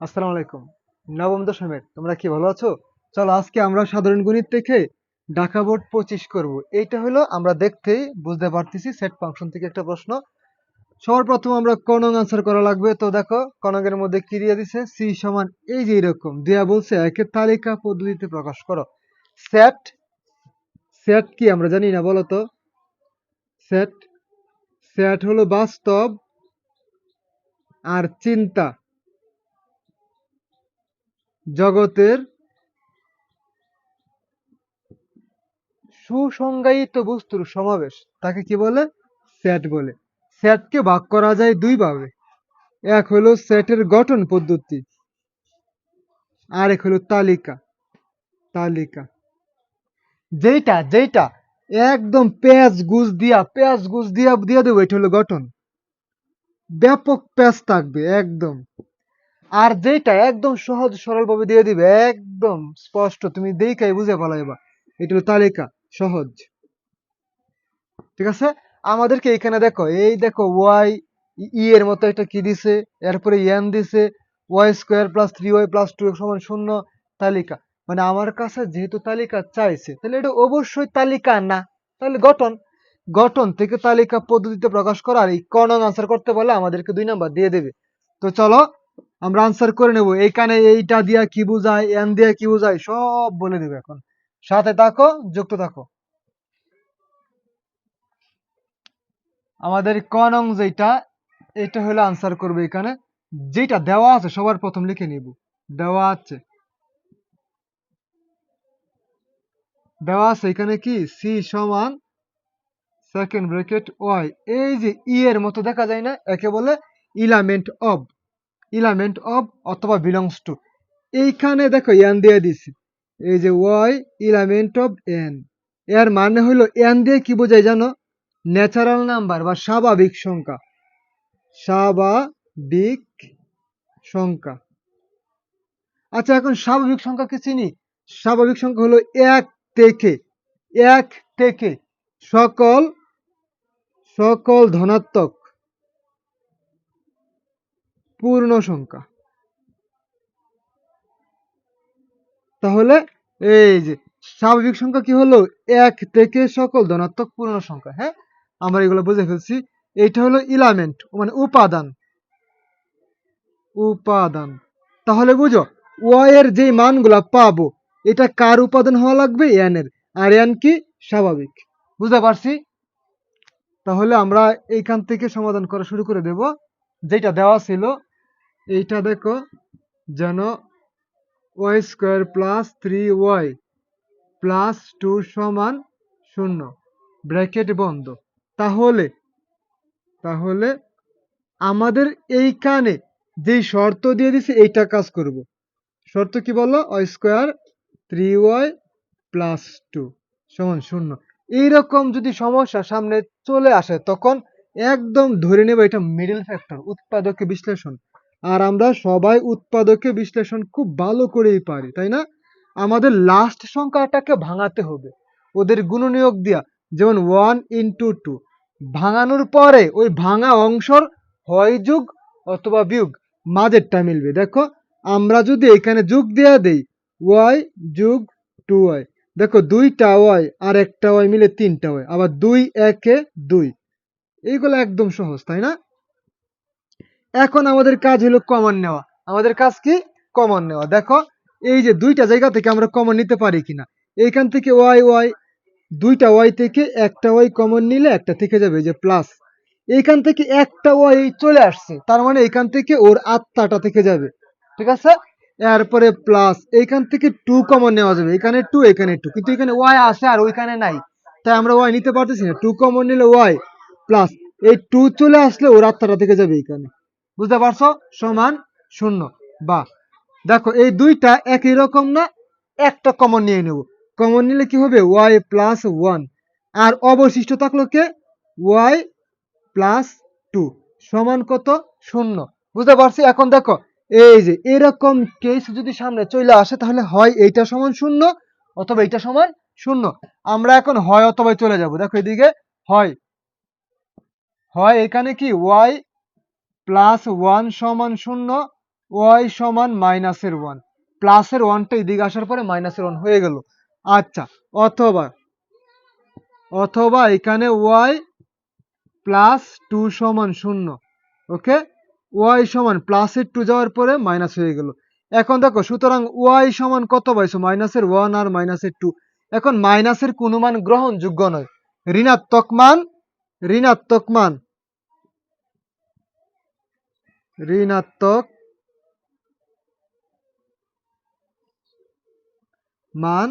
আসসালামু আলাইকুম। নবম দশমের, তোমরা কি ভালো আছো? চলো আজকে আমরা সাধারণ গণিত থেকে ঢাকা বোর্ড পঁচিশ করব। এইটা হলো আমরা দেখতেই বুঝতে পারতেছি সেট ফাংশন থেকে একটা প্রশ্ন। সবার প্রথম আমরা কনং আনসার করা লাগবে। তো দেখো কনকের মধ্যে কি দিয়ে দিছে? সি সমান এই যে এরকম দেয়া বলছে একে তালিকা পদ্ধতিতে প্রকাশ করো। সেট সেট কি আমরা জানি না বলো তো? সেট সেট হলো বাস্তব আর চিন্তা। জগতের সুসংজ্ঞায়িত বস্তুর সমাবেশ, তাকে কি বলে? সেট বলে। সেটকে ভাগ করা যায় দুই ভাবে এক হলো সেটের গঠন পদ্ধতি আর এক হলো তালিকা তালিকা। যেটা যেইটা, একদম পেঁয়াজ গুজ দিয়া, পেঁয়াজ গুজ দিয়া দিয়া দেবো, এটা হলো গঠন। ব্যাপক পেঁয়াজ থাকবে, একদম। আর যেটা একদম সহজ সরল ভাবে দিয়ে দিবে, একদম স্পষ্ট, তুমি দেখাই বুঝে পালাইবা এটা তালিকা, সহজ। ঠিক আছে? আমাদেরকে এখানে দেখো, এই দেখো ওয়াই ই এর মতো একটা কি দিছে, এরপরে এন দিছে Y square plus three Y plus two সমান শূন্য তালিকা। মানে আমার কাছে যেহেতু তালিকা চাইছে, তাহলে এটা অবশ্যই তালিকা না, তাহলে গঠন। গঠন থেকে তালিকা পদ্ধতিতে প্রকাশ করা আর এই কনং আনসার করতে বলে আমাদেরকে দুই নাম্বার দিয়ে দেবে। তো চলো আমরা আনসার করে নেব। এইখানে এইটা দিয়া কি বোঝায়, এন দিয়া কি বোঝায়, সব বলে দেবে এখন। সাথে থাকো, যুক্ত থাকো। আমাদের ক নং যেটা এটা হলো আনসার করবে এখানে। যেটা দেওয়া আছে, সবার প্রথম লিখে নিব। দেওয়া আছে। দেওয়া আছে এখানে কি? সি সমান সেকেন্ড ব্রেকেট ওয়াই এই যে ই এর মতো দেখা যায় না, একে বলে ইলামেন্ট অব ইলামেন্ট অব অথবা বিলংস টু এইখানে দেখো এন দিয়ে দিছি। এই যে ওয়াই ইলামেন্ট অব এন এর মানে হলো এন দিয়ে কি বোঝায় জানো? ন্যাচারাল নাম্বার বা স্বাভাবিক সংখ্যা। স্বাভাবিক সংখ্যা। আচ্ছা এখন স্বাভাবিক সংখ্যা কি চিনি? স্বাভাবিক সংখ্যা হলো এক থেকে। এক থেকে। সকল সকল ধনাত্মক। পূর্ণ সংখ্যা তাহলে এই যে স্বাভাবিক সংখ্যা কি হলো? এক থেকে সকল ধনাত্মক পূর্ণ সংখ্যা হ্যাঁ? আমরা এগুলো বুঝে ফেলছি। এইটা হলো ইলামেন্ট মানে উপাদান। উপাদান। তাহলে বুঝো এর যে মানগুলা পাবো, এটা কার উপাদান হওয়া লাগবে? এন এর। আর এন কি? স্বাভাবিক। বুঝতে পারছি? তাহলে আমরা এইখান থেকে সমাধান করা শুরু করে দেব। যেটা দেওয়া ছিল এইটা দেখো, যেন Y square plus three Y plus two সমান শূন্য, ব্র্যাকেট বন্ধ। তাহলে তাহলে আমাদের এইখানে যেই শর্ত দিয়ে দিছে, এইটা কাজ করব। শর্ত কি বলো Y square three Y plus two সমান শূন্য। এইরকম যদি সমস্যা সামনে চলে আসে, তখন একদম ধরে নেব এটা মিডল ফ্যাক্টর, উৎপাদকে বিশ্লেষণ। আর আমরা সবাই উৎপাদকে বিশ্লেষণ খুব ভালো করেই পারি, তাই না? আমাদের লাস্ট সংখ্যাটাকে ভাঙাতে হবে। ওদের গুণনীয়ক দিয়া, যেমন ওয়ান ইন্টু টু ভাঙানোর পরে ওই ভাঙা অংশর হয় যুগ অথবা বিয়োগ, মাঝেরটা মিলবে। দেখো, আমরা যদি এখানে যুগ দেয়া দেই ওয়াই যুগ টু ওয়াই দেখো, দুইটা ওয়াই আর একটা ওয়াই মিলে তিনটা ওয়াই আবার দুই একে দুই। এইগুলো একদম সহজ, তাই না? এখন আমাদের কাজ হলো কমন নেওয়া। আমাদের কাজ কি? কমন নেওয়া। দেখো, এই যে দুইটা জায়গা থেকে আমরা কমন নিতে পারি কিনা। এইখান থেকে ওয়াই ওয়াই দুইটা ওয়াই থেকে একটা ওয়াই কমন নিলে একটা থেকে যাবে যে প্লাস এইখান থেকে একটা ওয়াই চলে আসছে, তার মানে এখান থেকে ওর আত্মাটা থেকে যাবে। ঠিক আছে? এরপরে প্লাস এইখান থেকে টু কমন নেওয়া যাবে। এখানে টু এখানে টু কিন্তু এখানে ওয়াই আছে আর ওইখানে নাই। তাই আমরা ওয়াই নিতে পারতেছি না। টু কমন নিলে ওয়াই প্লাস এই টু চলে আসলে ওর আত্মাটা থেকে যাবে এখানে বুঝতে পারছ? সমান শূন্য। বা, দেখো, এই দুইটা একই রকম না? একটা কমন নিয়ে নেব। কমন নিলে কি হবে? ওয়াই প্লাস ওয়ান আর অবশিষ্ট থাকল কে? ওয়াই প্লাস টু সমান কত? শূন্য। বুঝতে পারছি? এখন দেখো, এই যে, এরকম কেস যদি সামনে চলে আসে, তাহলে হয় এইটা সমান শূন্য অথবা এইটা সমান শূন্য। আমরা এখন হয় অথবা চলে যাব। দেখো এদিকে, হয়। হয় এখানে কি? ওয়াই প্লাস ওয়ান সমান শূন্য, ওয়াই সমান মাইনাসের ওয়ান। প্লাসের ওয়ানটা এদিকে আসার পরে মাইনাসের ওয়ান হয়ে গেল। আচ্ছা অথবা অথবা এখানে ওয়াই প্লাস টু সমান শূন্য, ওকে? ওয়াই সমান প্লাসের টু যাওয়ার পরে মাইনাস হয়ে গেল। এখন দেখো, সুতরাং ওয়াই সমান কত পাইছো? মাইনাসের ওয়ান আর মাইনাসের টু। এখন মাইনাসের কোনো মান গ্রহণযোগ্য নয়। ঋণাত্মক মান ঋণাত্মক মান। ঋণাত্মক মান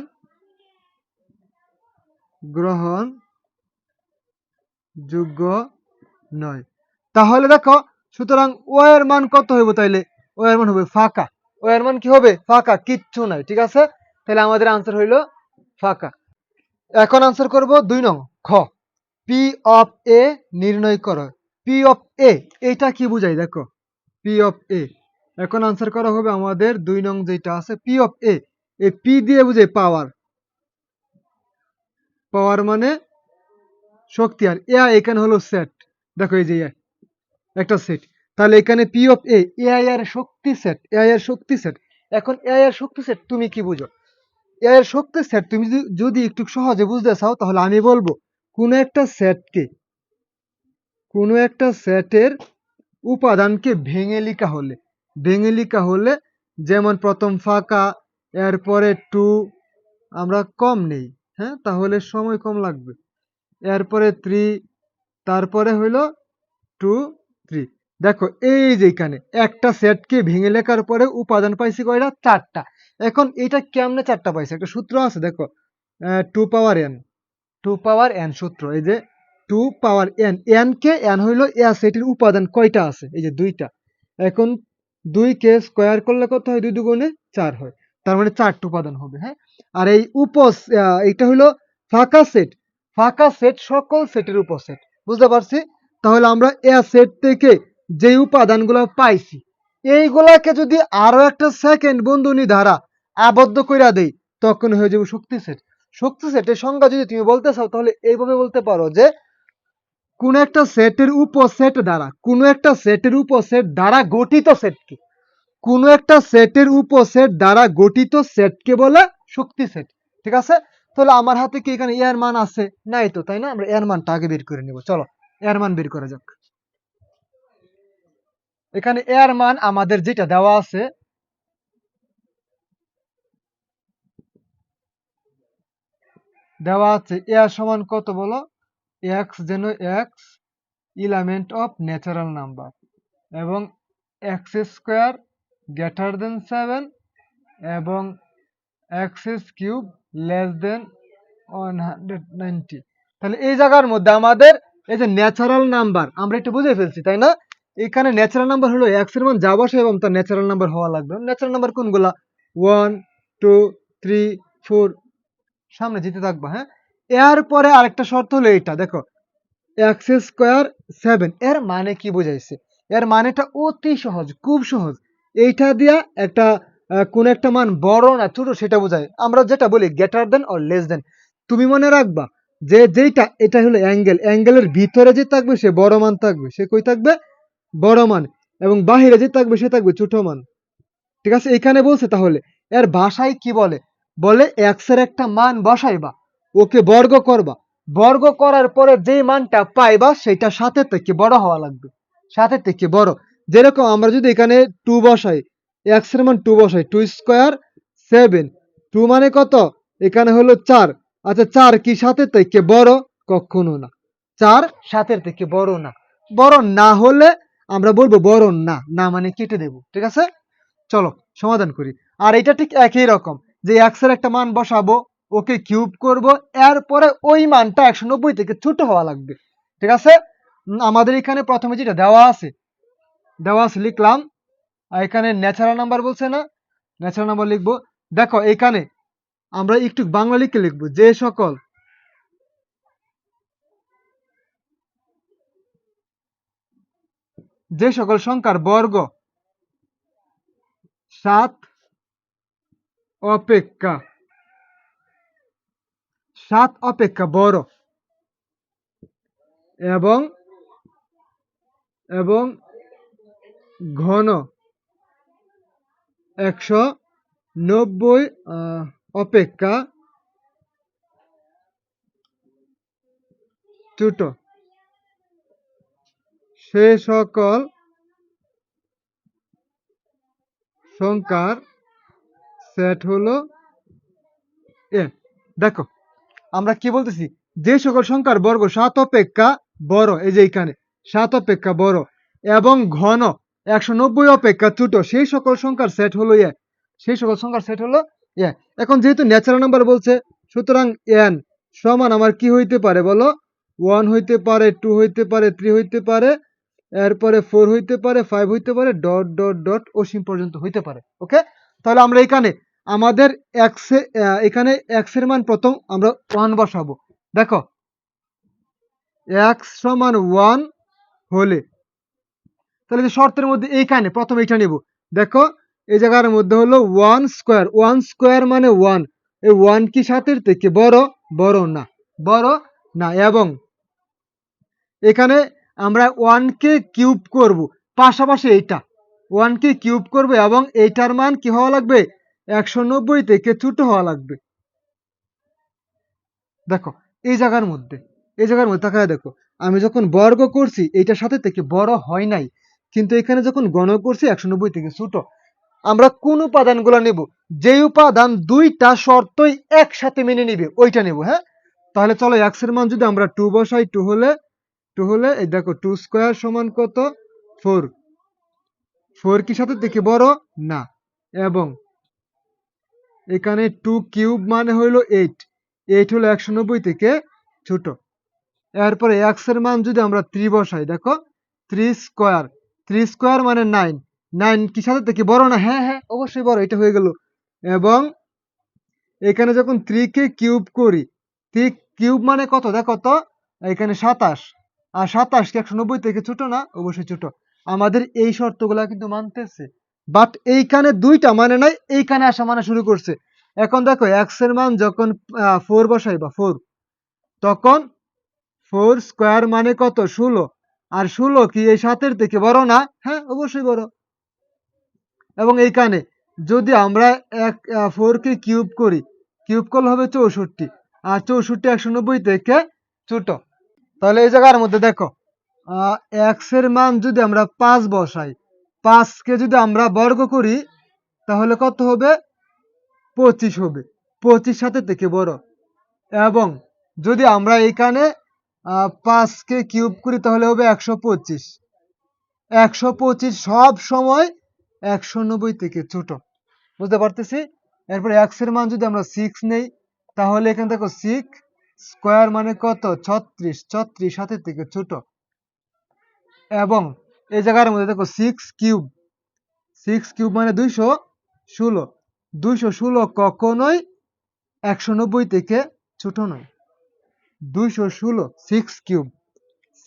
গ্রহণ যোগ্য নয়। তাহলে দেখো, সুতরাং ও এর মান কত হইব তাইলে? ও এর মান হবে ফাঁকা। ও এর মান কি হবে? ফাঁকা, কিচ্ছু নাই, ঠিক আছে? তাহলে আমাদের আনসার হইল ফাঁকা। এখন আনসার করব দুই নং, খ। পি অফ এ নির্ণয় করো। পি অফ এ এটা কি বুঝাই? দেখো পি অফ এ এখন আনসার করা হবে আমাদের দুই নং যেটা আছে পি অফ এ এই পি দিয়ে বুঝে পাওয়ার পাওয়ার মানে শক্তি আর এ এখানে হলো সেট দেখো এই যে একটা সেট তাহলে এখানে পি অফ এ এ আর শক্তি সেট এ আর শক্তি সেট এখন এ এর শক্তি সেট তুমি কি বুঝো? এ এর শক্তি সেট তুমি যদি একটু সহজে বুঝতে চাও, তাহলে আমি বলব, কোন একটা সেটকে কোন একটা সেটের উপাদানকে ভেঙে লিখা হলে। ভেঙে লিখা হলে যেমন প্রথম ফাঁকা, এরপরে টু, আমরা কম নেই হ্যাঁ? তাহলে সময় কম লাগবে। এরপরে থ্রি, তারপরে হইল টু, থ্রি। দেখো, এই যে এখানে, একটা সেটকে ভেঙে লেখার পরে উপাদান পাইছি কয়টা? চারটা। এখন এটা কেমনে চারটা পাইছে? একটা সূত্র আছে, দেখো। Two power N two power N সূত্র, এই যে টু পাওয়ার এন এন কে এন হইল এ সেটির উপাদান কয়টা আছে? এই যে দুইটা। এখন দুই কে স্কোয়ার করলে কত হয়? দুই দুগুণে চার হয়। তার মানে চারটা উপাদান হবে হ্যাঁ? আর এই উপস এইটা হইল ফাঁকা সেট। ফাঁকা সেট সকল সেটের উপসেট বুঝতে পারছি? তাহলে আমরা এ সেট থেকে যে উপাদানগুলো পাইছি, এইগুলাকে যদি আরও একটা সেকেন্ড বন্ধনী দ্বারা আবদ্ধ কইরা দেই, তখন হয়ে যাবে শক্তি সেট। শক্তি সেটের সংজ্ঞা যদি তুমি বলতে চাও, তাহলে এইভাবে বলতে পারো যে কোন একটা সেটের উপসেট দ্বারা, কোন একটা সেটের উপসেট দ্বারা গঠিত সেটকে। কোন একটা সেটের উপসেট দ্বারা গঠিত সেটকে বলে শক্তি সেট। ঠিক আছে? তাহলে আমার হাতে কি এখানে এর মান আছে? নাই তো, তাই না? আমরা এর মানটা আগে বের করে নিব। চলো, এর মান বের করা যাক। এখানে এর মান আমাদের যেটা দেওয়া আছে দেওয়া আছে এর সমান কত বলো? এক্স যেন X element of natural number এবং X square greater than seven এবং X cube less than one hundred ninety তাহলে এই জায়গার মধ্যে আমাদের এই যে ন্যাচারাল নাম্বার আমরা একটু বুঝে ফেলছি, তাই না? এখানে ন্যাচারাল নাম্বার হলো এক্সের মান যা বসে এবং তার ন্যাচারাল নাম্বার হওয়া লাগবে। ন্যাচারাল নাম্বার কোনগুলা? ওয়ান টু থ্রি ফোর সামনে যেতে থাকব হ্যাঁ? এর পরে আরেকটা শর্ত হলো এইটা, দেখো এক্স স্কোয়ার সেভেন এর মানে কি বোঝাইছে? এর মানেটা অতি সহজ, খুব সহজ। এইটা দিয়া একটা কোন একটা মান বড় না ছোট সেটা বোঝায়। আমরা যেটা বলি greater than or less than তুমি মনে রাখবা যে যেইটা এটা হলো অ্যাঙ্গেল অ্যাঙ্গেলের ভিতরে যে থাকবে, সে বড় মান থাকবে। সে কই থাকবে? বড় মান। এবং বাহিরে যে থাকবে, সে থাকবে ছোট মান। ঠিক আছে? এখানে বলছে তাহলে, এর ভাষায় কি বলে? বলে এক্সের একটা মান বসাইবা। ওকে বর্গ করবা। বর্গ করার পরে যে মানটা পাইবা, সেটা সাথে থেকে বড় হওয়া লাগবে। সাথে থেকে বড়। যেরকম আমরা যদি এখানে টু বসাই এক্সের মান টু বসাই টু স্কোয়ার সেভেন টু মানে কত? এখানে হলো চার। আচ্ছা চার কি সাথে থেকে বড়? কখনো না। চার সাতের থেকে বড় না। বড় না হলে আমরা বলব বড় না। না মানে কেটে দেব। ঠিক আছে? চলো, সমাধান করি। আর এটা ঠিক একই রকম। যে এক্সের একটা মান বসাবো ওকে কিউব করব, এরপরে ওই মানটা একশো নব্বই থেকে ছোট হওয়া লাগবে। ঠিক আছে? আমাদের এখানে প্রথমে যেটা দেওয়া আছে দেওয়া আছে লিখলাম এখানে ন্যাচারাল নাম্বার বলছে না? ন্যাচারাল নাম্বার লিখব। দেখো, এখানে আমরা একটু বাংলা লিখে লিখব, যে সকল যে সকল সংখ্যার বর্গ সাত অপেক্ষা সাত অপেক্ষা বড়। এবং এবং ঘন একশো নব্বই অপেক্ষা ছোট সে সকল সংখ্যার সেট হলো এ। দেখো আমরা কি বলতেছি? যে সকল সংখ্যার বর্গ সাত অপেক্ষা বড়, এই যে এখানে সাত অপেক্ষা বড় এবং ঘন, একশো নব্বই অপেক্ষা ছোট, সেই সকল সংখ্যার সেট হলো এ। সেই সকল সংখ্যার সেট হলো এ। এখন যেহেতু ন্যাচারাল নাম্বার বলছে, সুতরাং এন সমান আমার কি হইতে পারে বলো? ওয়ান হইতে পারে টু হইতে পারে থ্রি হইতে পারে, এরপরে ফোর হইতে পারে ফাইভ হইতে পারে ডট ডট ডট অসীম পর্যন্ত হইতে পারে। ওকে তাহলে আমরা এখানে আমাদের এক্স এখানে এক্সের মান প্রথম আমরা ওয়ান বসাবো। দেখো এক্স সমান ওয়ান হলে, তাহলে যে শর্তের মধ্যে এইখানে, প্রথম এইটা নিব। দেখো, এই জায়গার মধ্যে হলো ওয়ান স্কোয়ার ওয়ান স্কোয়ার মানে ওয়ান এই ওয়ান কি সাতের থেকে বড়? বড় না। বড় না। এবং এখানে আমরা ওয়ানকে কিউব করব। পাশাপাশি এইটা। ওয়ানকে কিউব করব এবং এইটার মান কি হওয়া লাগবে? একশো নব্বই থেকে ছোট হওয়া লাগবে। দেখো, এই জায়গার মধ্যে, এই জায়গার মধ্যে তাকায় দেখো, আমি যখন বর্গ করছি, এইটার সাথে থেকে বড় হয় নাই। কিন্তু এখানে যখন গণ করছি, একশো নব্বই থেকে ছোট, আমরা কোন উপাদানগুলো নেব? যে উপাদান দুইটা শর্তই একসাথে মেনে নিবে, ওইটা নেব হ্যাঁ? তাহলে চলো এক্সের মান যদি আমরা টু বসাই টু হলে টু হলে, এই দেখো টু স্কোয়ার সমান কত? ফোর ফোর কি সাথে থেকে বড়? না। এবং এখানে টু কিউব মানে হইল এইট এইট হলো একশো নব্বই থেকে ছোট। এরপরে এক্সের মান যদি আমরা থ্রি বসাই, দেখো থ্রি স্কোয়ার থ্রি স্কোয়ার মানে নাইন নাইন কি সাথে থেকে বড় না? হ্যাঁ হ্যাঁ অবশ্যই বড়, এটা হয়ে গেল। এবং এখানে যখন থ্রি কে কিউব করি থ্রি কিউব মানে কত? দেখো তো, এখানে সাতাশ। আর সাতাশ কি একশো নব্বই থেকে ছোট না? অবশ্যই ছোট। আমাদের এই শর্তগুলা কিন্তু মানতেছে। বাট এইখানে দুইটা মানে নাই, এইখানে আসা মানে শুরু করছে। এখন দেখো এক্সের মান যখন ফোর বসাই বা ফোর তখন ফোর স্কোয়ার মানে কত? ষোলো। আর ষোলো কি এই সাতের থেকে বড় না? হ্যাঁ অবশ্যই বড়। এবং এইখানে যদি আমরা এক ফোর কে কিউব করি কিউব করলে হবে চৌষট্টি। আর চৌষট্টি একশো নব্বই থেকে ছোট। তাহলে এই জায়গার মধ্যে দেখো এক্সের মান যদি আমরা পাঁচ বসাই পাঁচকে যদি আমরা বর্গ করি, তাহলে কত হবে? পঁচিশ হবে। পঁচিশ সাথে থেকে বড়। এবং যদি আমরা এখানে পাঁচকে কিউব করি, তাহলে হবে একশো পঁচিশ। একশো পঁচিশ সব সময় একশো নব্বই থেকে ছোট। বুঝতে পারতেছি? এরপর এক্সের মান যদি আমরা সিক্স নেই, তাহলে এখানে দেখো সিক্স স্কোয়ার মানে কত? ছত্রিশ। ছত্রিশ সাথে থেকে ছোট। এবং এই জায়গার মধ্যে দেখো সিক্স কিউব সিক্স কিউব মানে দুইশো ষোলো। দুইশো ষোলো কখনোই একশো নব্বই থেকে ছোট নয়। দুইশো ষোলো সিক্স কিউব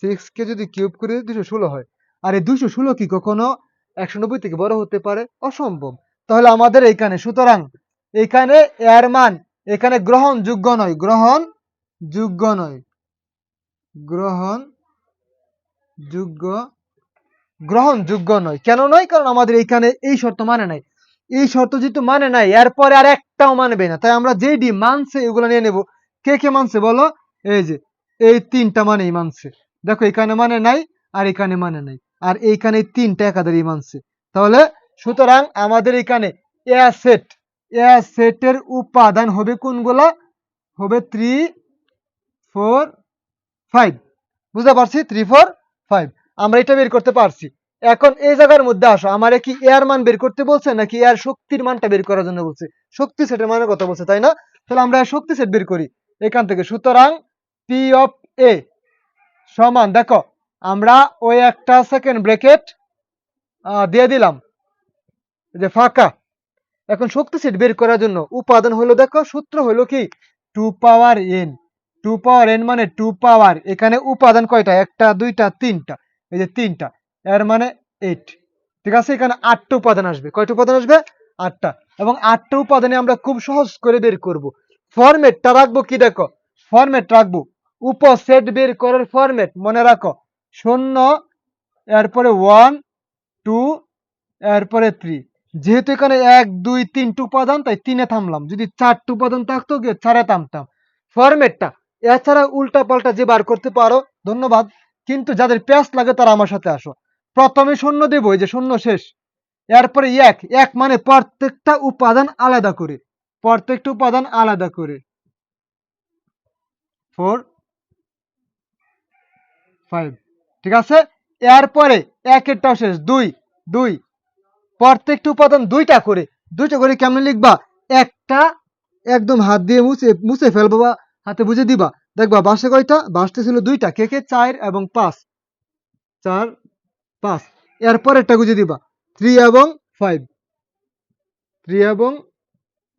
সিক্স কে যদি কিউব করে দুইশো ষোলো হয়, আর এই দুইশো ষোলো কি কখনো একশো নব্বই থেকে বড় হতে পারে? অসম্ভব। তাহলে আমাদের এইখানে, সুতরাং এখানে এর মান, এখানে গ্রহণ যোগ্য নয় গ্রহণ যোগ্য নয় গ্রহণ যোগ্য গ্রহণযোগ্য নয়। কেন নয়? কারণ আমাদের এইখানে এই শর্ত মানে নাই। এই শর্ত যেহেতু মানে নাই, এরপরে আর একটাও মানবে না। তাই আমরা যেই ডি মানছে এগুলো নিয়ে নেব, কে কে মানছে বলো? এই যে, এই তিনটা মানেই মানছে দেখো, এখানে মানে নাই আর এখানে মানে নাই। আর এইখানে এই তিনটা একাধারেই মানছে তাহলে সুতরাং আমাদের এখানে সেট সেটের উপাদান হবে কোনগুলা? হবে থ্রি ফোর ফাইভ বুঝতে পারছি? থ্রি ফোর ফাইভ আমরা এটা বের করতে পারছি। এখন এই জায়গার মধ্যে আসো, আমার কি এয়ার মান বের করতে বলছে নাকি এর শক্তির মানটা বের করার জন্য বলছে? শক্তি সেটের মানের কথা বলছে, তাই না? তাহলে আমরা শক্তি সেট বের করি। এখান থেকে, সুতরাং পি অফ এ সমান, দেখো, আমরা ওই একটা সেকেন্ড ব্রেকেট দিয়ে দিলাম। যে ফাঁকা। এখন শক্তি সেট বের করার জন্য উপাদান হলো, দেখো, সূত্র হলো কি? Two power N two power N মানে টু পাওয়ার এখানে উপাদান কয়টা? একটা, দুইটা, তিনটা। এই যে তিনটা, এর মানে এইট ঠিক আছে? এখানে আটটা উপাদান আসবে। কয়টা উপাদান আসবে? আটটা। এবং আটটা উপাদানে আমরা খুব সহজ করে বের করব। ফরম্যাটটা রাখব কি দেখো? ফরম্যাট রাখব। উপসেট বের করার ফরম্যাট মনে রাখো। শূন্য, এরপরে ওয়ান টু এরপরে থ্রি যেহেতু এখানে এক, দুই, তিনটে উপাদান, তাই তিনে থামলাম। যদি চারটে উপাদান থাকতো, গিয়ে চারে থামতাম। ফরম্যাটটা, এছাড়া উল্টা পাল্টা যে বার করতে পারো, ধন্যবাদ। কিন্তু যাদের প্যাস লাগে তারা আমার সাথে আসো। প্রথমে শূন্য দেবো, এই যে শূন্য শেষ। এরপরে এক। এক মানে প্রত্যেকটা উপাদান আলাদা করে। প্রত্যেকটা উপাদান আলাদা করে। ফোর ফাইভ ঠিক আছে? এরপরে একেরটাও শেষ। দুই দুই। প্রত্যেকটা উপাদান দুইটা করে। দুইটা করে কেমন লিখবা? একটা একদম হাত দিয়ে মুছে মুছে ফেলব বা হাতে বুঝে দিবা। দেখবা, বাসে কয়টা? বাসতে ছিল দুইটা, কে কে? চার এবং পাঁচ। চার, পাঁচ। এরপর একটা গুজে দিবা। থ্রি এবং ফাইভ। থ্রি এবং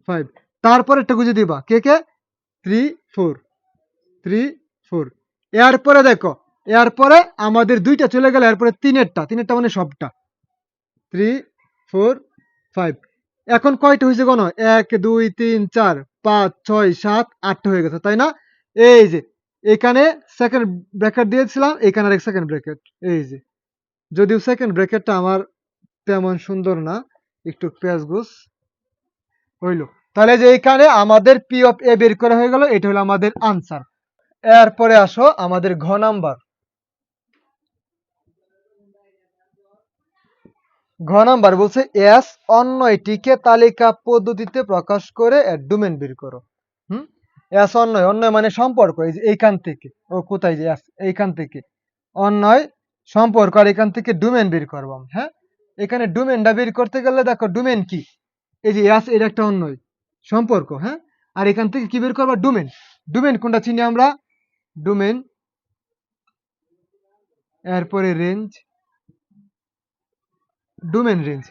ফাইভ। তারপর একটা গুজে দিবা। কে কে? Three four. Three four. এরপরে দেখো এরপরে আমাদের দুইটা চলে গেল এরপরে তিনেরটা। তিনেরটা মানে সবটা। Three four five. এখন কয়টা হয়েছে গণ? এক, দুই, তিন, চার, পাঁচ, ছয়, সাত, আটটা হয়ে গেছে, তাই না? এই যে, এখানে সেকেন্ড ব্র্যাকেট দিয়েছিলাম, এখানে আরেক সেকেন্ড ব্র্যাকেট এই যে। যদিও সেকেন্ড ব্র্যাকেটটা আমার তেমন সুন্দর না, একটু পেঁয়াজ ঘুষ হইল। তাহলে যে এখানে আমাদের পি অফ এ বের করা হয়ে গেল, এটা হলো আমাদের আনসার এরপরে আসো আমাদের ঘ নাম্বার। ঘ নাম্বার বলছে, এস অন্য এটিকে তালিকা পদ্ধতিতে প্রকাশ করে এর ডোমেন বের করো। এস অন্যয় অন্যয় মানে সম্পর্ক, এই যে এইখান থেকে, ও কোথায় যে এইখান থেকে। অন্যয়, সম্পর্ক, আর এখান থেকে ডোমেন বের করবাম হ্যাঁ? এখানে ডোমেনটা বের করতে গেলে দেখো ডোমেন কি? এই যে এস এর একটা অন্যয়, সম্পর্ক হ্যাঁ? আর এখান থেকে কি বের করবা? ডোমেন ডোমেন কোনটা চিনি আমরা? ডোমেন এরপরে রেঞ্জ ডোমেন রেঞ্জ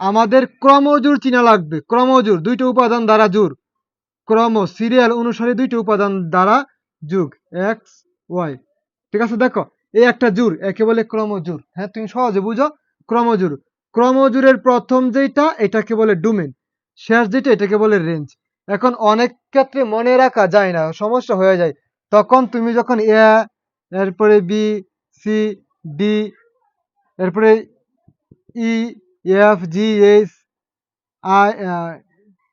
আমাদের ক্রমজোর চিনা লাগবে ক্রমজোর দুইটা উপাদান দ্বারা জোর ক্রম সিরিয়াল অনুসারে দুইটা উপাদান দ্বারা যুগ এক্স ওয়াই ঠিক আছে, দেখো, এই একটা জুর একে বলে ক্রমজোর হ্যাঁ তুমি সহজে বুঝো ক্রমজোর ক্রমজোরের প্রথম যেটা এটাকে বলে ডোমেন। শেষ যেটা এটাকে বলে রেঞ্জ। এখন অনেক ক্ষেত্রে মনে রাখা যায় না, সমস্যা হয়ে যায়। তখন তুমি যখন এ এরপরে বি সি ডি এরপরে E F G H I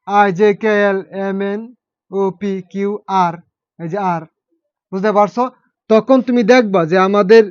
I J K L M N O P Q R এই যে আর বুঝতে পারছ? তখন তুমি দেখবা যে আমাদের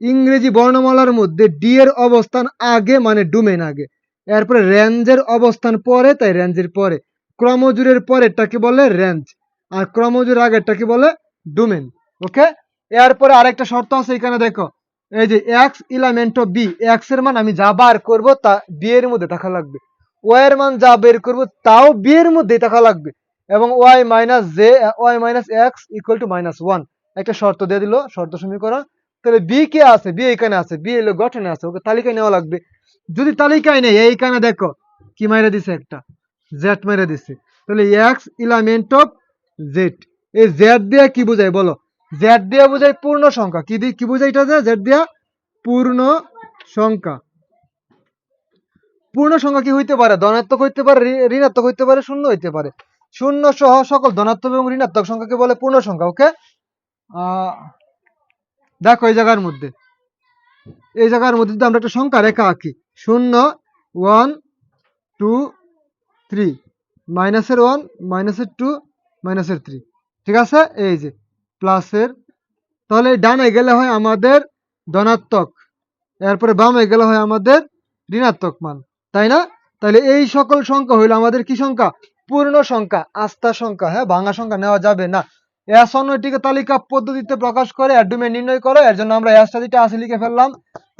ইংরেজি বর্ণমালার মধ্যে ডি এর অবস্থান আগে মানে ডোমেন আগে। এরপরে রেঞ্জের অবস্থান পরে, তাই রেঞ্জের পরে। ক্রমজোরের পরেরটাকে বলে রেঞ্জ আর ক্রমজোর আগেরটাকে বলে ডোমেন ওকে এরপরে আরেকটা শর্ত আছে এখানে, দেখো। এই যে এক্স ইলামেন্ট অফ বি এক্সের মান আমি যা বার করব, তা বি এর মধ্যে থাকা লাগবে। ওয়াই এর মান যা বের করব তাও বি এর মধ্যেই থাকা লাগবে। এবং Y minus J, Y minus X equal to minus one একটা শর্ত দিয়ে দিল, শর্ত সমীকরণ। তাহলে বি কে আছে? বি এখানে আছে। বি এলো গঠনে আছে। ওকে তালিকায় নেওয়া লাগবে। যদি তালিকায় নেই, এইখানে দেখো, কি মাইরে দিছে একটা? জেড মেরে দিছে। তাহলে এক্স ইলামেন্ট অফ জেড এই জেড দিয়ে কি বোঝায় বলো। জেড দিয়ে বোঝায় পূর্ণ সংখ্যা। কি দিয়ে কি বোঝায় এটা যে জেড দিয়া পূর্ণ সংখ্যা। পূর্ণ সংখ্যা কি হইতে পারে? ধনাত্মক হইতে পারে ঋণাত্মক হইতে পারে, শূন্য হইতে পারে। শূন্য সহ সকল ধনাত্মক এবং ঋণাত্মক সংখ্যাকে বলে পূর্ণ সংখ্যা ওকে দেখো এই জায়গার মধ্যে। এই জায়গার মধ্যে আমরা একটা সংখ্যা রেখা আঁকি, শূন্য, ওয়ান, টু, থ্রি, মাইনাসের ওয়ান, মাইনাসের টু, মাইনাসের থ্রি। ঠিক আছে? এই যে, প্লাসের। তাহলে ডানে গেলে হয় আমাদের ধনাত্মক, এরপরে বামে গেলে হয় আমাদের ঋণাত্মক মান। তাই না? তাহলে এই সকল সংখ্যা হইল আমাদের কি সংখ্যা? পূর্ণ সংখ্যা, আস্থা সংখ্যা হ্যাঁ? ভাঙা সংখ্যা নেওয়া যাবে না। অন্যটিকে তালিকা পদ্ধতিতে প্রকাশ করে অ্যাডুমে নির্ণয় করো, এর জন্য আমরা এসটা যেটা আছে লিখে ফেললাম।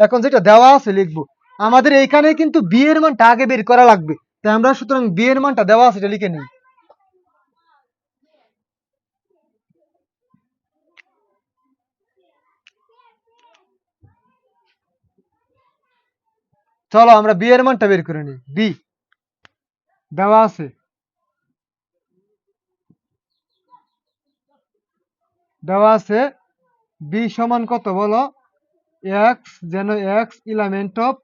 এখন যেটা দেওয়া আছে লিখব। আমাদের এইখানে কিন্তু বিয়ের মানটা আগে বের করা লাগবে। তাই আমরা সুতরাং বিয়ের মানটা দেওয়া আছে, এটা লিখে নিই। চলো আমরা বি এর মানটা বের করে নিই। বি। দেওয়া আছে। দেওয়া আছে বি সমান কত বলো? এক্স যেন এক্স ইলামেন্ট অফ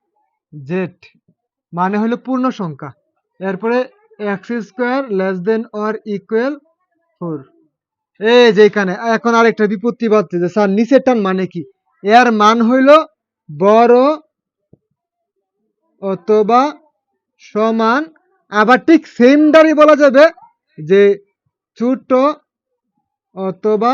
জেড মানে হলো পূর্ণ সংখ্যা। এরপরে X square less than or equal four এই যে এখানে, এখন আরেকটা বিপত্তি বাড়ছে যে স্যার নিচের টান মানে কি? এর মান হইল বড় অথবা সমান, আবার ঠিক সেম দ্বারই বলা যাবে যে ছোট অথবা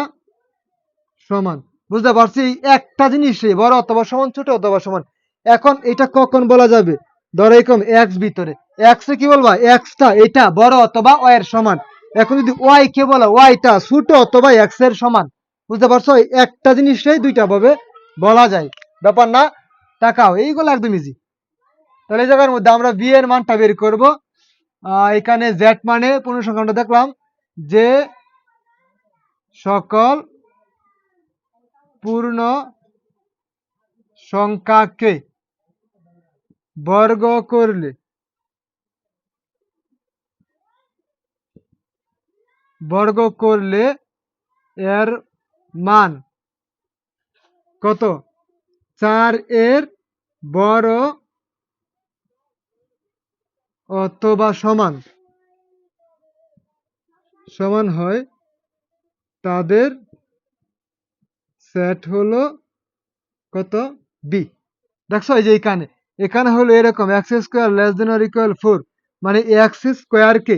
সমান। বুঝতে পারছি? একটা জিনিসই, বড় অথবা সমান, ছোট অথবা সমান। এখন এটা কখন বলা যাবে? ধরো এরকম এক্স ভিতরে। এক্স কি বলবা? এক্সটা এটা, বড় অথবা ওয়াই এর সমান। এখন যদি ওয়াই কে বলো ওয়াইটা ছোট অথবা এক্সের সমান। বুঝতে পারছ? একটা জিনিসটাই দুইটা ভাবে বলা যায়। ব্যাপার না? তাকাও, এইগুলো একদম ইজি তাহলে এই জায়গার মধ্যে আমরা বি এর মানটা বের করব। এখানে জেড মানে পূর্ণসংখ্যাটা দেখলাম যে সকল পূর্ণ সংখ্যাকে বর্গ করলে বর্গ করলে এর মান কত? চার এর বড় অথবা সমান। সমান হয় তাদের সেট হলো কত? বি দেখছ এই যে এখানে। এখানে হলো এরকম X square less than or equal four মানে এক্স স্কোয়ারকে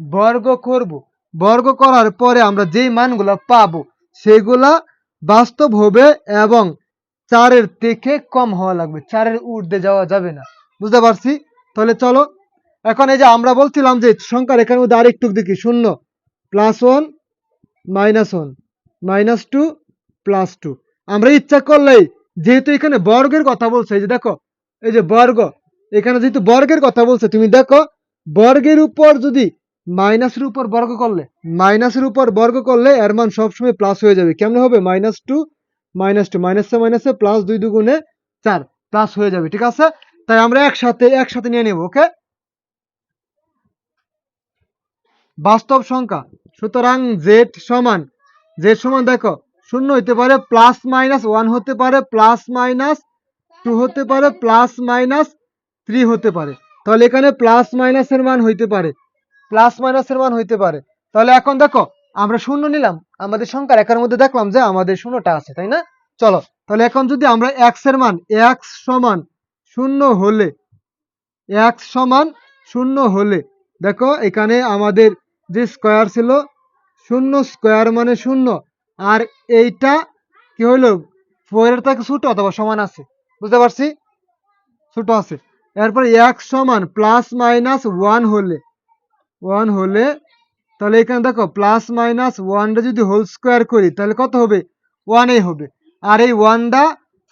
বর্গ করব। বর্গ করার পরে আমরা যেই মানগুলো পাবো, সেগুলা বাস্তব হবে এবং চারের থেকে কম হওয়া লাগবে। চারের ঊর্ধ্বে যাওয়া যাবে না। বুঝতে পারছি? তাহলে চলো, এখন এই যে আমরা বলছিলাম যে সংখ্যার এখানে মধ্যে আরেকটু দেখি, শূন্য plus one minus one minus two plus two আমরা ইচ্ছা করলেই, যেহেতু এখানে বর্গের কথা বলছে, এই যে দেখো, এই যে বর্গ, এখানে যেহেতু বর্গের কথা বলছে, তুমি দেখো, বর্গের উপর যদি মাইনাসের উপর বর্গ করলে মাইনাসের উপর বর্গ করলে এর মান সবসময় প্লাস হয়ে যাবে। কেমন হবে? মাইনাস টু মাইনাস টু মাইনাসে মাইনাসে প্লাস দুই দুগুণে চার প্লাস হয়ে যাবে, ঠিক আছে? তাই আমরা একসাথে একসাথে নিয়ে নেব ওকে বাস্তব সংখ্যা, সুতরাং জেড সমান জেড সমান দেখো, শূন্য হতে পারে প্লাস মাইনাস ওয়ান হতে পারে প্লাস মাইনাস টু হতে পারে প্লাস মাইনাস থ্রি হতে পারে। তাহলে এখানে প্লাস মাইনাসের মান হইতে পারে প্লাস মাইনাসের মান হইতে পারে। তাহলে এখন দেখো, আমরা শূন্য নিলাম, আমাদের সংখ্যার একের মধ্যে দেখলাম যে আমাদের শূন্যটা আছে, তাই না? চলো, তাহলে এখন যদি আমরা এক্সের মান এক্স সমান শূন্য হলে এক্স সমান শূন্য হলে। দেখো, এখানে আমাদের যে স্কোয়ার ছিল, শূন্য স্কোয়ার মানে শূন্য। আর এইটা কি হইল? ফোরের থেকে ছোট অথবা সমান আছে। বুঝতে পারছি? ছোট আছে। এরপর এক সমান প্লাস মাইনাস ওয়ান হলে ওয়ান হলে, তাহলে এখানে দেখো প্লাস মাইনাস ওয়ানটা যদি হোল স্কোয়ার করি, তাহলে কত হবে? ওয়ানই হবে। আর এই ওয়ানটা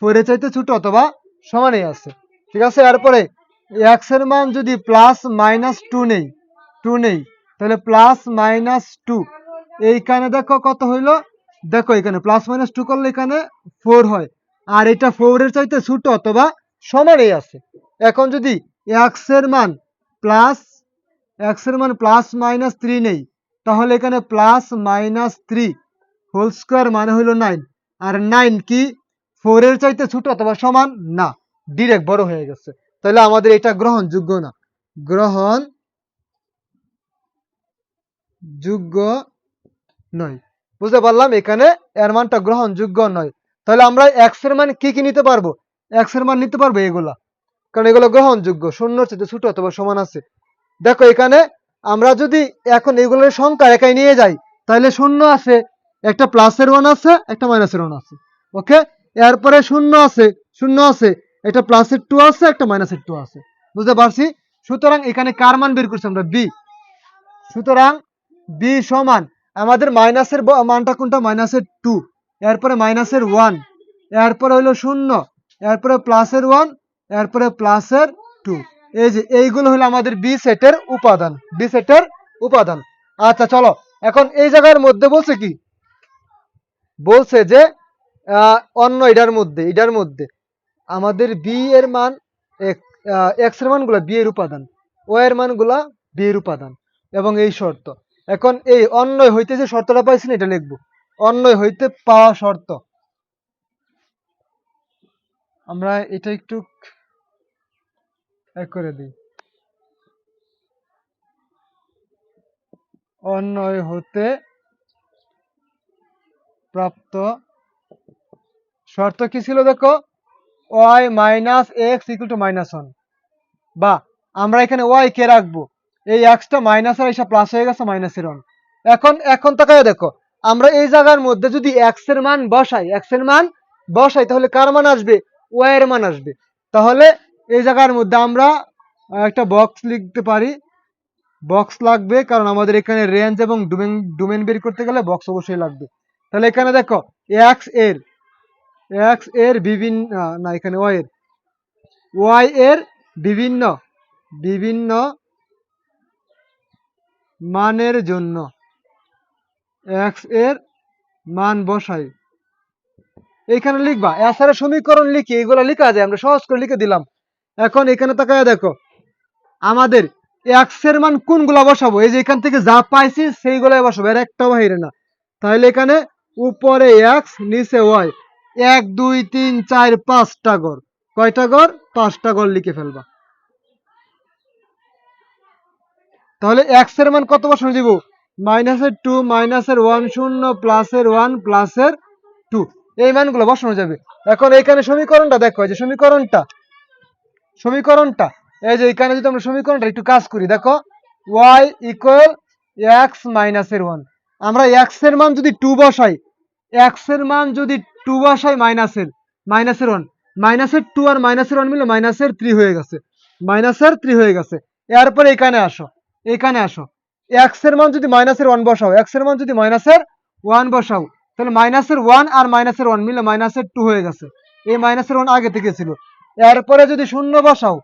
ফোরের চাইতে ছোট অথবা সমানই আছে। ঠিক আছে? এরপরে এক্সের মান যদি প্লাস মাইনাস টু নেই টু নেই, তাহলে প্লাস মাইনাস টু এইখানে দেখো কত হইল? দেখো এখানে প্লাস মাইনাস টু করলে এখানে ফোর হয়। আর এটা ফোরের চাইতে ছোট অথবা সমানই আছে। এখন যদি এক্সের মান প্লাস এক্সের মান প্লাস মাইনাস থ্রি নেই, তাহলে এখানে plus minus three whole square মানে হইল নাইন আর নাইন কি? ফোরের চাইতে ছোট অথবা সমান না। ডিরেক্ট বড় হয়ে গেছে। তাহলে আমাদের এটা গ্রহণযোগ্য না। গ্রহণ যোগ্য নয়। বুঝতে পারলাম? এখানে এর মানটা গ্রহণযোগ্য নয়। তাহলে আমরা এক্সের মান কি কি নিতে পারব? এক্সের মান নিতে পারব এগুলা। কারণ এগুলো গ্রহণযোগ্য। শূন্যর চেয়ে ছোট অথবা সমান আছে। দেখো এখানে আমরা যদি এখন এগুলোর সংখ্যা একাই নিয়ে যাই, তাহলে শূন্য আছে। একটা প্লাসের ওয়ান আছে, একটা মাইনাসের ওয়ান আছে। ওকে এরপরে শূন্য আছে শূন্য আছে। একটা প্লাসের টু আছে, একটা মাইনাসের টু আছে। বুঝতে পারছি? সুতরাং এখানে কার মান বের করছি আমরা? বি সুতরাং বি সমান আমাদের মাইনাসের মানটা কোনটা? মাইনাসের টু এরপরে মাইনাসের ওয়ান এরপরে হইল শূন্য। এরপরে প্লাসের ওয়ান এরপরে প্লাসের টু এই যে, এইগুলো হলো আমাদের বি সেটের উপাদান। বি সেটের উপাদান। আচ্ছা চলো। এখন এই জায়গার মধ্যে বলছে কি? বলছে যে অন্য এটার মধ্যে এটার মধ্যে। আমাদের বি এর মান এক্সের মানগুলা বি এর উপাদান ও এর মানগুলা বি এর উপাদান, এবং এই শর্ত। এখন এই অন্যয় হইতে যে শর্তটা পাইছেন এটা লিখব। অন্যয় হইতে পাওয়া শর্ত। আমরা এটা একটু এক করে দিই। অন্যয় হতে প্রাপ্ত শর্ত কি ছিল দেখো? Y minus X equal to minus one বা, আমরা এখানে ওয়াই কে রাখব? এই এক্সটা মাইনাসের এসে প্লাস হয়ে গেছে মাইনাসের ওয়ান এখন এখন তাকায় দেখো, আমরা এই জায়গার মধ্যে যদি এক্সের মান বসাই, এক্সের মান বসাই, তাহলে কার মান আসবে? ওয়াই এর মান আসবে। তাহলে এই জায়গার মধ্যে আমরা একটা বক্স লিখতে পারি। বক্স লাগবে, কারণ আমাদের এখানে রেঞ্জ এবং ডোমেন ডোমেন বের করতে গেলে বক্স অবশ্যই লাগবে। তাহলে এখানে দেখো, এক্সের এক্সের বিভিন্ন, না এখানে ওয়াই এর। ওয়াই এর বিভিন্ন বিভিন্ন মানের জন্য এক্সের মান বসাই। এখানে লিখবা এছাড়া সমীকরণ লিখি, এগুলো লিখা যায়, আমরা সহজ করে লিখে দিলাম। এখন এখানে তাকায় দেখো, আমাদের এক্সের মান কোনগুলা বসাবো? এই যে এখান থেকে যা পাইছি সেইগুলাই বসাবো, এর একটাও বাহিরে না। তাহলে এখানে উপরে এক্স নিচে ওয়াই এক, দুই, তিন, চার, পাঁচটা গড়। কয়টা গড়? পাঁচটা গড় লিখে ফেলবা। তাহলে এক্সের মান কত বসানো দিব? মাইনাসের টু মাইনাসের ওয়ান শূন্য প্লাসের ওয়ান প্লাসের টু এই মানগুলো বসানো যাবে। এখন এখানে সমীকরণটা দেখো যে সমীকরণটা। সমীকরণটা। এই যে এখানে যদি আমরা সমীকরণটা একটু কাজ করি, দেখো ওয়াই ইকুয়াল এক্স মাইনাসের ওয়ান আমরা এক্সের মান যদি টু বসাই এক্সের মান যদি টু বসাই মাইনাসের মাইনাসের ওয়ান মাইনাসের টু আর মাইনাসের ওয়ান মিলে মাইনাসের থ্রি হয়ে গেছে। মাইনাসের থ্রি হয়ে গেছে। এরপরে এখানে আসো এখানে আসো। এক্সের মান যদি মাইনাসের ওয়ান বসাও এক্সের মান যদি মাইনাসের ওয়ান বসাও, তাহলে মাইনাসের ওয়ান আর মাইনাসের ওয়ান মিলে মাইনাসের টু হয়ে গেছে। এই মাইনাসের ওয়ান আগে থেকে ছিল। এরপরে যদি শূন্য বসাও,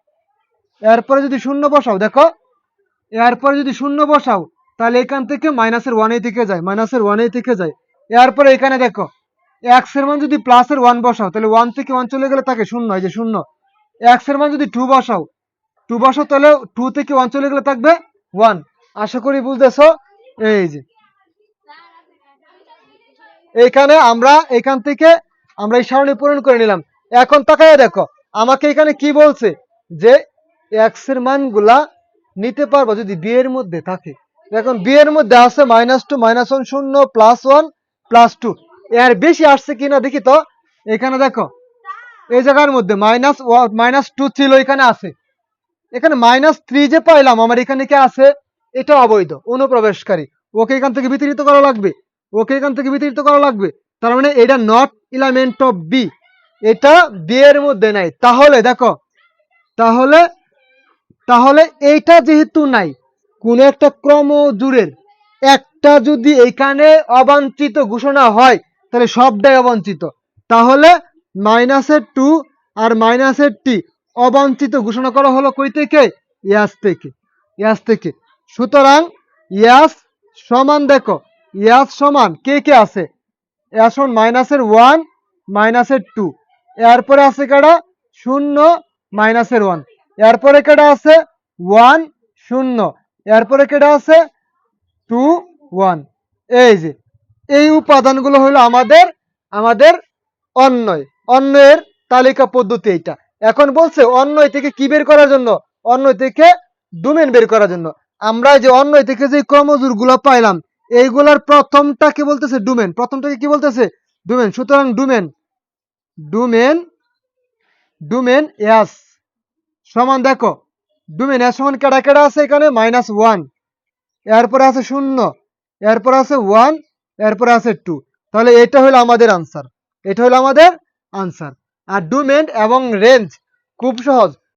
এরপরে যদি শূন্য বসাও, দেখো, এরপরে যদি শূন্য বসাও, তাহলে এখান থেকে মাইনাসের ওয়ানে থেকে যায়, মাইনাসের ওয়ানে থেকে যায়। এরপরে এখানে দেখো এক্সের মান যদি প্লাসের ওয়ান বসাও, তাহলে ওয়ান থেকে ওয়ান চলে গেলে থাকে শূন্য, এই যে শূন্য। এক্সের মান যদি টু বসাও টু বসাও তাহলে টু থেকে ওয়ান চলে গেলে থাকবে ওয়ান আশা করি বুঝতেছো? এই যে। এইখানে আমরা এখান থেকে আমরা এই সারণী পূরণ করে নিলাম। এখন তাকায় দেখো, আমাকে এখানে কি বলছে? যে এক্সের মানগুলা নিতে পারব যদি বি এর মধ্যে থাকে। এখন বি এর মধ্যে আছে মাইনাস টু মাইনাস ওয়ান শূন্য প্লাস ওয়ান প্লাস টু এর বেশি আসছে কিনা দেখি তো। এখানে দেখো, এই জায়গার মধ্যে মাইনাস মাইনাস টু ছিল এখানে আছে। এখানে মাইনাস থ্রি যে পাইলাম, আমার এখানে কি আছে? এটা অবৈধ, অনুপ্রবেশকারী। ওকে এখান থেকে বিতাড়িত করা লাগবে। ওকে এখান থেকে বিতাড়িত করা লাগবে। তার মানে এটা নট ইলামেন্ট অফ বি এটা বি এর মধ্যে নাই। তাহলে দেখো, তাহলে তাহলে এইটা যেহেতু নাই, কোন একটা ক্রম জুড়ের একটা যদি এখানে অবাঞ্ছিত ঘোষণা হয় তাহলে সবটাই অবাঞ্ছিত। তাহলে মাইনাসের টু আর মাইনাসের টি অবাঞ্ছিত ঘোষণা করা হলো কই থেকে? ইয়াস থেকে। ইয়াস থেকে। সুতরাং ইয়াস সমান দেখো, ইয়াস সমান কে কে আছে? সমান মাইনাসের ওয়ান মাইনাসের টু এরপরে আছে কাটা শূন্য, মাইনাসের ওয়ান এরপরে কেটা আছে? ওয়ান শূন্য। এরপরে কেটা আছে? টু ওয়ান এই যে এই উপাদানগুলো হলো আমাদের আমাদের অন্যয় অন্যয়ের তালিকা পদ্ধতি এইটা। এখন বলছে অন্যয় থেকে কি বের করার জন্য? অন্যয় থেকে ডোমেন বের করার জন্য। আমরা যে অন্যয় থেকে যে ক্রমজোরগুলো পাইলাম, এইগুলার প্রথমটা কি বলতেছে? ডোমেন। প্রথমটাকে কি বলতেছে? ডোমেন। সুতরাং ডোমেন ডোমেন ডোমেন এস। সমান দেখো, ডোমেন এস সমান কেডা কেডা আছে এখানে? Minus one. এরপরে আছে শূন্য। এরপর আছে ওয়ান এরপরে আছে টু তাহলে এটা হলো আমাদের আনসার এটা হলো আমাদের আনসার আর ডু মেন্ট এবং রেঞ্জ খুব সহজ।